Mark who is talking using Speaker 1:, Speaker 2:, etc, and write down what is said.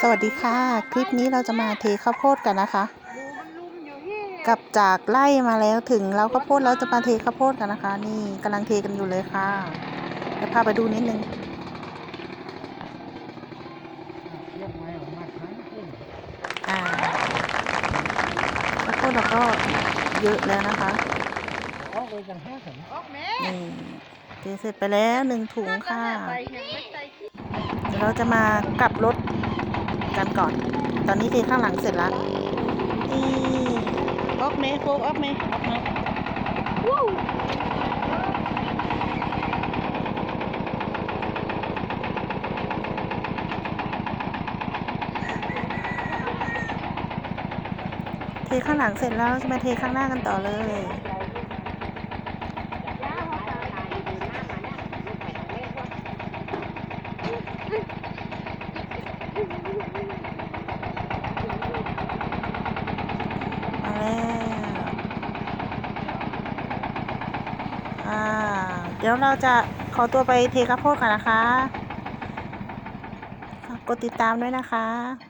Speaker 1: สวัสดีค่ะ คลิปนี้เราจะมาเทข้าวโพดกันนะคะ กลับจากไล่มาแล้วถึงแล้วข้าวโพดเราจะมาเทข้าวโพดกันนะคะ นี่กำลังเทกันอยู่เลยค่ะเดี๋ยวพาไปดูนิดนึง
Speaker 2: ยกไม้ออกมาทั้งขึ้น
Speaker 1: อ่าข้าวโพดเราก็เยอะแล้วนะคะ
Speaker 2: ออกเลยกันห้าถุง
Speaker 1: นี่เทเสร็จไปแล้วหนึ่งถุงค่ะเดี๋ยวเราจะมากลับรถ กันก่อน ตอนนี้เทข้างหลังเสร็จแล้วนี่ออกเมโฟกออกเมออกมาวเทข้างหลังเสร็จแล้วจะมาเทข้างหน้ากันต่อเลยมาแล้ว อ่า เดี๋ยวเราจะขอตัวไปเทข้าวโพดก่อนนะคะ กดติดตามด้วยนะคะ